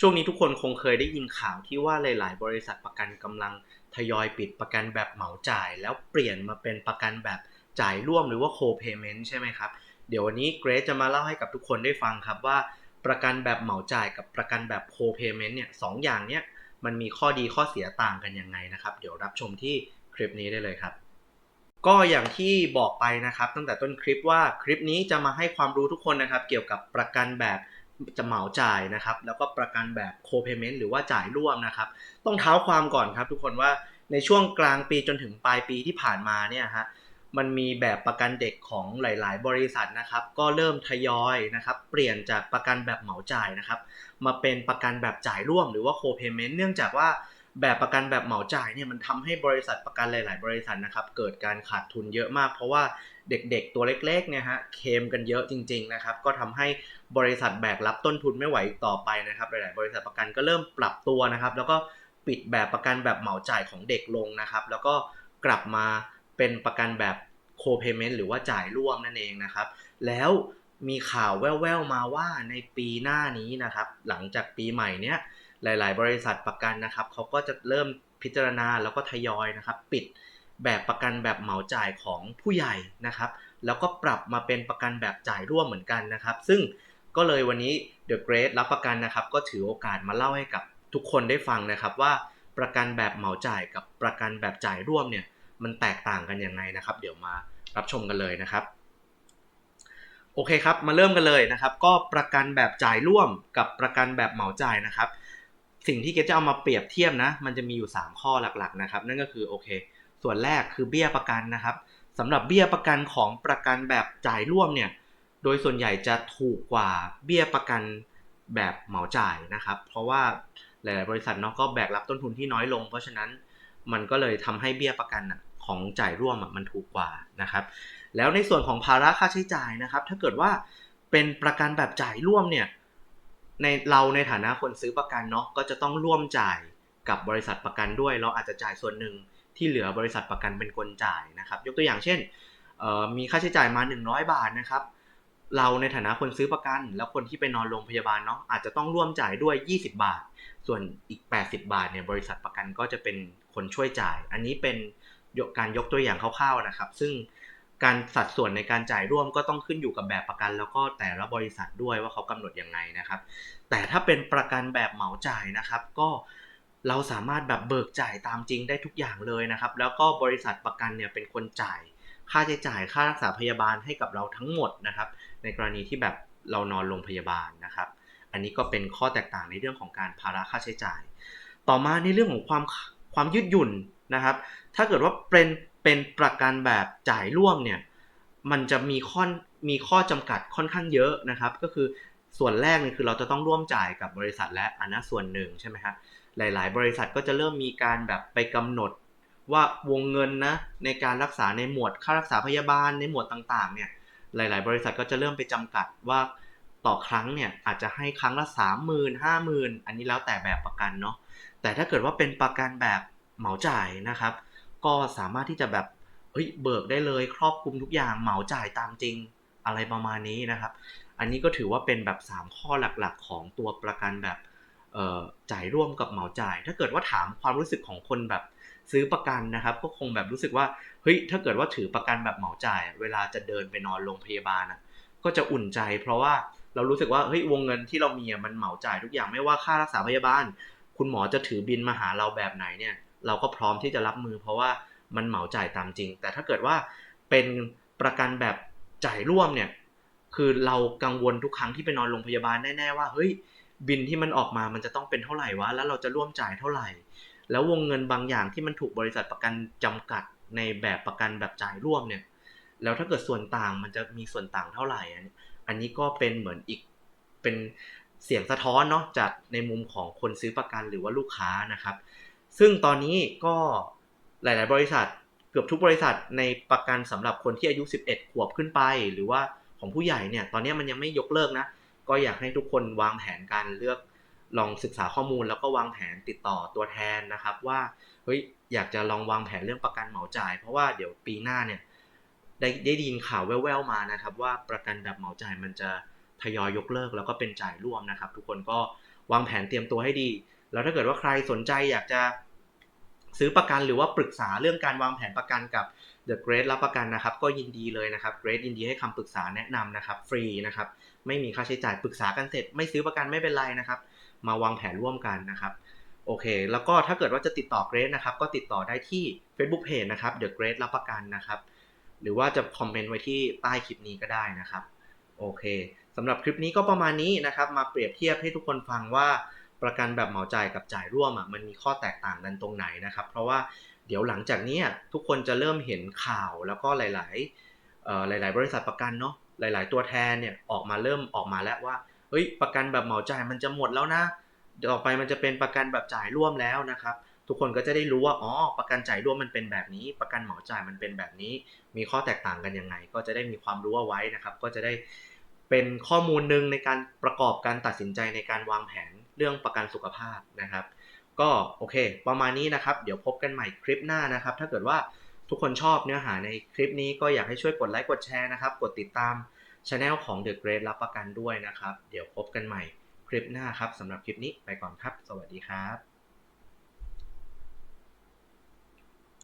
ช่วงนี้ทุกคนคงเคยได้ยินข่าวที่ว่าหลาย ๆ บริษัทประกันกำลังทยอยปิดประกันแบบเหมาจ่าย แล้วเปลี่ยนมาเป็นประกันแบบจ่ายร่วมหรือว่า co-payment ใช่ไหมครับ เดี๋ยววันนี้เกรซจะมาเล่าให้กับทุกคนได้ฟังครับว่า ประกันแบบเหมาจ่ายกับประกันแบบ co-payment เนี่ยสองอย่างเนี้ยมันมีข้อดีข้อเสียต่างกันยังไงนะครับ เดี๋ยวรับชมที่คลิปนี้ได้เลยครับ ก็อย่างที่บอกไปนะครับ ตั้งแต่ต้นคลิปว่าคลิปนี้จะมาให้ความรู้ทุกคนนะครับ เกี่ยวกับประกันแบบ จะเหมาจ่ายนะครับ แล้วก็ประกันแบบ co-payment หรือว่าจ่ายร่วมนะครับ ต้องเท้าความก่อนครับทุกคนว่าในช่วงกลางปีจนถึงปลายปีที่ผ่านมาเนี่ยฮะมันมีแบบประกันเด็กของหลาย ๆ บริษัทนะครับ ก็เริ่มทยอยนะครับ เปลี่ยนจากประกันแบบเหมาจ่ายนะครับ มาเป็นประกันแบบจ่ายร่วมหรือว่า co-payment เนื่องจากว่าแบบประกันแบบเหมาจ่ายเนี่ยมันทำให้บริษัทประกันหลาย ๆ บริษัทนะครับ เกิดการขาดทุนเยอะมาก เพราะว่า เด็กๆตัวเล็กๆเนี่ยฮะเคมกันเยอะจริง ๆนะครับ ก็ทำให้บริษัทแบกรับต้นทุนไม่ไหวต่อไปนะครับหลายๆบริษัทประกันก็เริ่มปรับตัวนะครับ แล้วก็ปิดแบบประกันแบบเหมาจ่ายของเด็กลงนะครับ แล้วก็กลับมาเป็นประกันแบบ co-payment หรือว่าจ่ายร่วมนั่นเองนะครับ แล้วมีข่าวแว่วๆมาว่าในปีหน้านี้นะครับ หลังจากปีใหม่เนี้ยหลาย ๆ บริษัทประกันนะครับเขาก็จะเริ่มพิจารณาแล้วก็ทยอยนะครับ ปิด แบบประกันแบบเหมาจ่ายของผู้ใหญ่นะครับ แล้วก็ปรับมาเป็นประกันแบบจ่ายร่วมเหมือนกันนะครับ ซึ่งก็เลยวันนี้ The Great รับประกันนะครับ ก็ถือโอกาสมาเล่าให้กับทุกคนได้ฟังนะครับว่าประกันแบบเหมาจ่ายกับประกันแบบจ่ายร่วมเนี่ยมันแตกต่างกันยังไงนะครับ เดี๋ยวมารับชมกันเลยนะครับโอเคครับ มาเริ่มกันเลยนะครับ ก็ประกันแบบจ่ายร่วมกับประกันแบบเหมาจ่ายนะครับ สิ่งที่เกจะเอามาเปรียบเทียบนะ มันจะมีอยู่ 3 ข้อหลักๆนะครับ นั่นก็คือโอเค ส่วนแรกคือเบี้ยประกันนะครับสำหรับเบี้ยประกันของประกันแบบจ่ายร่วมเนี่ยโดยส่วนใหญ่จะถูกกว่าเบี้ยประกันแบบเหมาจ่ายนะครับ เพราะว่าหลาย ๆ บริษัทเนาะก็แบกรับต้นทุนที่น้อยลง เพราะฉะนั้นมันก็เลยทำให้เบี้ยประกันของจ่ายร่วมมันถูกกว่านะครับ แล้วในส่วนของภาระค่าใช้จ่ายนะครับ ถ้าเกิดว่าเป็นประกันแบบจ่ายร่วมเนี่ยในเราในฐานะคนซื้อประกันเนาะก็จะต้องร่วมจ่ายกับบริษัทประกันด้วย เราอาจจะจ่ายส่วนหนึ่ง ที่เหลือบริษัทประกันเป็นคนจ่ายนะครับ ยกตัวอย่างเช่น มีค่าใช้จ่ายมา 100 บาทนะครับ เราในฐานะคนซื้อประกัน แล้วคนที่ไปนอนโรงพยาบาลเนาะอาจจะต้องร่วมจ่ายด้วย 20 บาท ส่วนอีก 80 บาทเนี่ยบริษัทประกันก็จะเป็นคนช่วยจ่าย อันนี้เป็นการยกตัวอย่างคร่าวๆนะครับ ซึ่งการสัดส่วนในการจ่ายร่วมก็ต้องขึ้นอยู่กับแบบประกัน แล้วก็แต่ละบริษัทด้วยว่าเขากำหนดยังไงนะครับ แต่ถ้าเป็นประกันแบบเหมาจ่ายนะครับ ก็ เราสามารถแบบเบิกจ่ายตามจริงได้ทุกอย่างเลยนะครับ แล้วก็บริษัทประกันเนี่ยเป็นคนจ่าย ค่าใช้จ่ายค่ารักษาพยาบาลให้กับเราทั้งหมดนะครับ ในกรณีที่แบบเรานอนโรงพยาบาลนะครับ อันนี้ก็เป็นข้อแตกต่างในเรื่องของการภาระค่าใช้จ่าย ต่อมาในเรื่องของความความยืดหยุ่นนะครับ ถ้าเกิดว่าเป็นเป็นประกันแบบจ่ายร่วมเนี่ยมันจะมีข้อมีข้อจำกัดค่อนข้างเยอะนะครับ ก็คือส่วนแรกนี่คือเราจะต้องร่วมจ่ายกับบริษัทและอันนั้นส่วนหนึ่งใช่ไหมครับ หลาย ๆ บริษัทก็จะเริ่มมีการแบบไปกำหนดว่าวงเงินนะในการรักษาในหมวดค่ารักษาพยาบาลในหมวดต่างๆเนี่ยหลาย ๆ บริษัทก็จะเริ่มไปจำกัดว่าต่อครั้งเนี่ยอาจจะให้ครั้งละสามหมื่นห้าหมื่นอันนี้แล้วแต่แบบประกันเนาะแต่ถ้าเกิดว่าเป็นประกันแบบเหมาจ่ายนะครับ ก็สามารถที่จะแบบเฮ้ยเบิกได้เลยครอบคลุมทุกอย่างเหมาจ่ายตามจริงอะไรประมาณนี้นะครับ อันนี้ก็ถือว่าเป็นแบบ 3 ข้อหลักๆ ของตัวประกันแบบ จ่ายร่วมกับเหมาจ่าย ถ้าเกิดว่าถามความรู้สึกของคนแบบซื้อประกันนะครับ ก็คงแบบรู้สึกว่าเฮ้ยถ้าเกิดว่าถือประกันแบบเหมาจ่าย เวลาจะเดินไปนอนโรงพยาบาลอะก็จะอุ่นใจ เพราะว่าเรารู้สึกว่าเฮ้ยวงเงินที่เรามีมันเหมาจ่ายทุกอย่างไม่ว่าค่ารักษาพยาบาล คุณหมอจะถือบินมาหาเราแบบไหนเนี่ย เราก็พร้อมที่จะรับมือ เพราะว่ามันเหมาจ่ายตามจริง แต่ถ้าเกิดว่าเป็นประกันแบบจ่ายร่วมเนี่ยคือเรากังวลทุกครั้งที่ไปนอนโรงพยาบาลแน่ๆว่าเฮ้ย บินที่มันออกมามันจะต้องเป็นเท่าไหร่วะแล้วเราจะร่วมจ่ายเท่าไหร่ แล้ววงเงินบางอย่างที่มันถูกบริษัทประกันจำกัดในแบบประกันแบบจ่ายร่วมเนี่ย แล้วถ้าเกิดส่วนต่างมันจะมีส่วนต่างเท่าไหร่อันนี้ก็เป็นเหมือนอีกเป็นเสียงสะท้อนเนาะจากในมุมของคนซื้อประกันหรือว่าลูกค้านะครับ ซึ่งตอนนี้ก็หลาย ๆ บริษัทเกือบทุกบริษัทในประกันสำหรับคนที่อายุ 11 ขวบขึ้นไป หรือว่าของผู้ใหญ่เนี่ย ตอนนี้มันยังไม่ยกเลิกนะ ก็อยากให้ทุกคนวางแผนการเลือกลองศึกษาข้อมูลแล้วก็วางแผนติดต่อตัวแทนนะครับ ว่าเฮ้ยอยากจะลองวางแผนเรื่องประกันเหมาจ่าย เพราะว่าเดี๋ยวปีหน้าเนี่ยได้ได้ยินข่าวแว่วๆมานะครับ ว่าประกันแบบเหมาจ่ายมันจะทยอยยกเลิกแล้วก็เป็นจ่ายร่วมนะครับ ทุกคนก็วางแผนเตรียมตัวให้ดี แล้วถ้าเกิดว่าใครสนใจอยากจะซื้อประกันหรือว่าปรึกษาเรื่องการวางแผนประกันกับ The Great รับประกันนะครับ ก็ยินดีเลยนะครับ Great ยินดีให้คำปรึกษาแนะนำนะครับ ฟรีนะครับ ไม่มีค่าใช้จ่ายปรึกษากันเสร็จ ไม่ซื้อประกันไม่เป็นไรนะครับ มาวางแผนร่วมกันนะครับโอเค แล้วก็ถ้าเกิดว่าจะติดต่อเกรดนะครับ ก็ติดต่อได้ที่ Facebook Page นะครับ The Great รับประกันนะครับ หรือว่าจะคอมเมนต์ไว้ที่ใต้คลิปนี้ก็ได้นะครับ โอเคสำหรับคลิปนี้ก็ประมาณนี้นะครับ มาเปรียบเทียบให้ทุกคนฟังว่าประกันแบบเหมาจ่ายกับจ่ายร่วมอะมันมีข้อแตกต่างกันตรงไหนนะครับ เพราะว่า เดี๋ยวหลังจากนี้ทุกคนจะเริ่มเห็นข่าวแล้วก็หลาย ๆ หลาย ๆ บริษัทประกันเนาะหลาย ๆ ตัวแทนเนี่ยออกมาเริ่มออกมาแล้วว่าเฮ้ยประกันแบบเหมาจ่ายมันจะหมดแล้วนะต่อไปมันจะเป็นประกันแบบจ่ายร่วมแล้วนะครับ ทุกคนก็จะได้รู้ว่าอ๋อประกันจ่ายร่วมมันเป็นแบบนี้ ประกันเหมาจ่ายมันเป็นแบบนี้ มีข้อแตกต่างกันยังไง ก็จะได้มีความรู้เอาไว้นะครับ ก็จะได้เป็นข้อมูลหนึ่งในการประกอบการตัดสินใจในการวางแผนเรื่องประกันสุขภาพนะครับ ก็โอเค ประมาณนี้นะครับ เดี๋ยวพบกันใหม่คลิปหน้านะครับ ถ้าเกิดว่าทุกคนชอบเนื้อหาในคลิปนี้ก็อยากให้ช่วยกดไลค์กดแชร์นะครับ กดติดตามช anel ของ The Great รับประกันด้วยนะครับ เดี๋ยวพบกันใหม่คลิปหน้าครับสำหรับคลิปนี้ไปก่อนครับ สวัสดีครับ